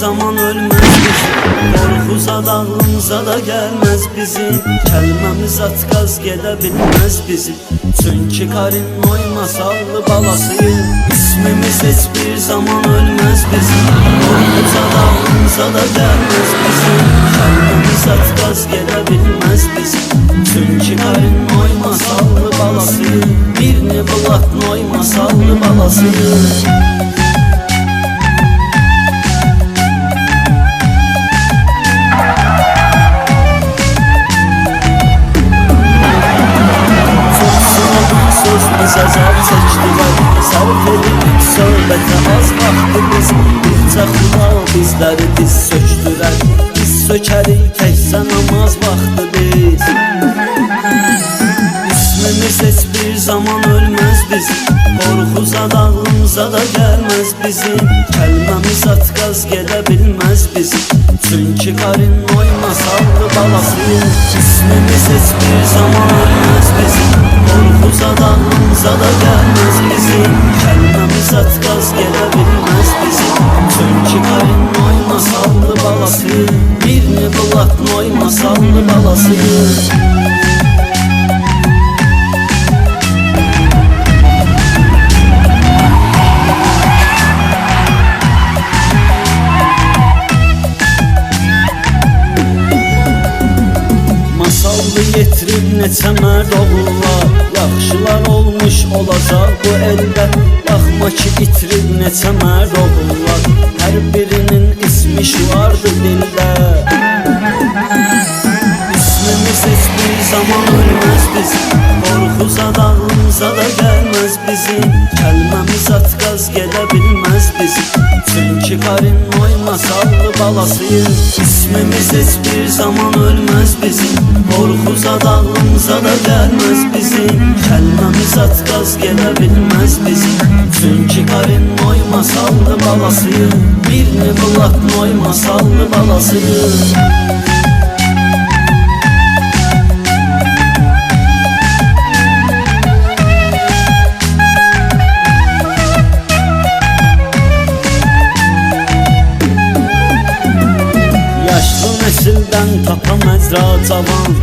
zaman ölmez bizim. Korku zad ağlımıza da gelmez bizim. Kəlməmiz at qaz gedə bilməz bizim. Çünki karin oy masallı balasıyıq İsmimiz heç bir zaman ölmez bizim. Korku zad ağlımıza da gelmez bizim. Kəlməmiz at qaz gedə bilməz bizim. Çünki karin oy masallı balasıyıq Bir nebulat oy masallı balasıyıq xuda bizləri diz sökdülər Biz sökərik təkcə namaz vaxtı biz. İsmimiz heç bir zaman ölməz biz. Qorxu zad ağlımıza da gəlməz bizim. Kəlməmiz atqaz gedə bilməz bizim Çünki qarin oy masallı balasıyıq İsmimiz heç bir zaman ölməz bizim Qorxu zad ağlımıza da gəlməz balasıyıq Masallı yetirib neçə mərd oğullar Yaxşılar olmuş olacaq bu eldə Baxma ki itirib neçə mərd oğullar Hər birinin ismi şuardır dildə zaman ölməz bizim. Qorxu zad ağlımıza da gəlməz bizim. Kəlməmiz atqaz gedə bilməz bizim. Çünki qarin oy masallı balasıyıq İsmimiz heç zaman ölməz bizim. Qorxu zad ağlımıza da gəlməz bizim. Kəlməmiz atqaz gedə bilməz bizim. Çünki qarin oy masallı balasıyıq Bir nebulat oy masallı balasıyıq من تا پا مزرا توان